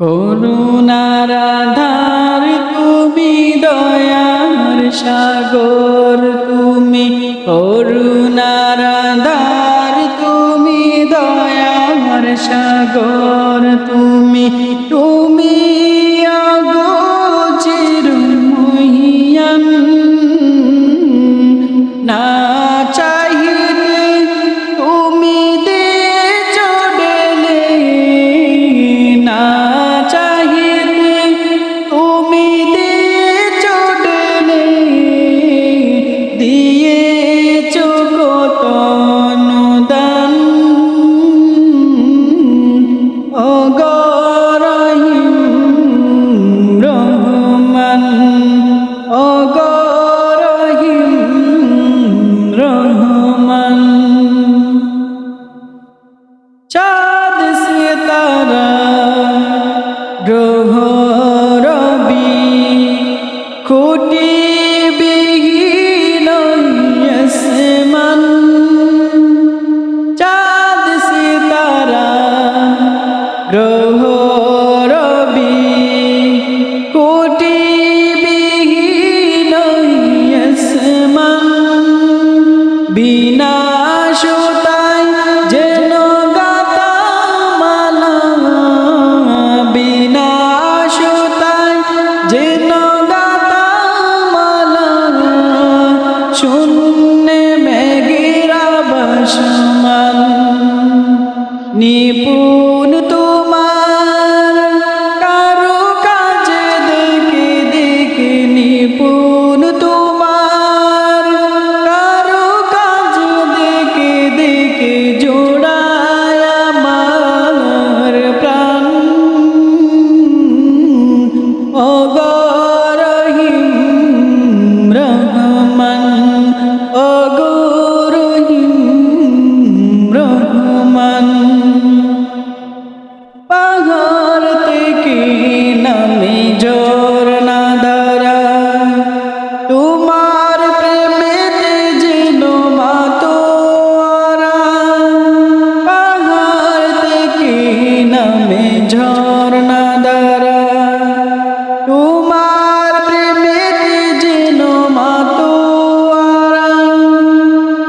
করুণারাধার তুমি দয়ার সাগর তুমি করুণারাধার তুমি দয়ার সাগর তুমি রহমান। চাঁদ সিতারা গ্রহ রবি কোটি বিহীন আসমান। চাঁদ সিতারা বিনা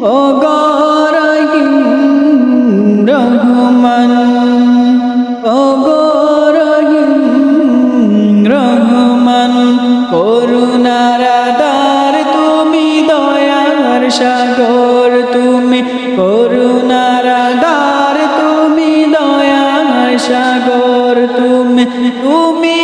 অগরহিম রহমান অগরহিম রহমান করুণারাদার তুমি দয়ার সাগর, তুমি করুণারাদার তুমি দয়ার সাগর, তুমি তুমি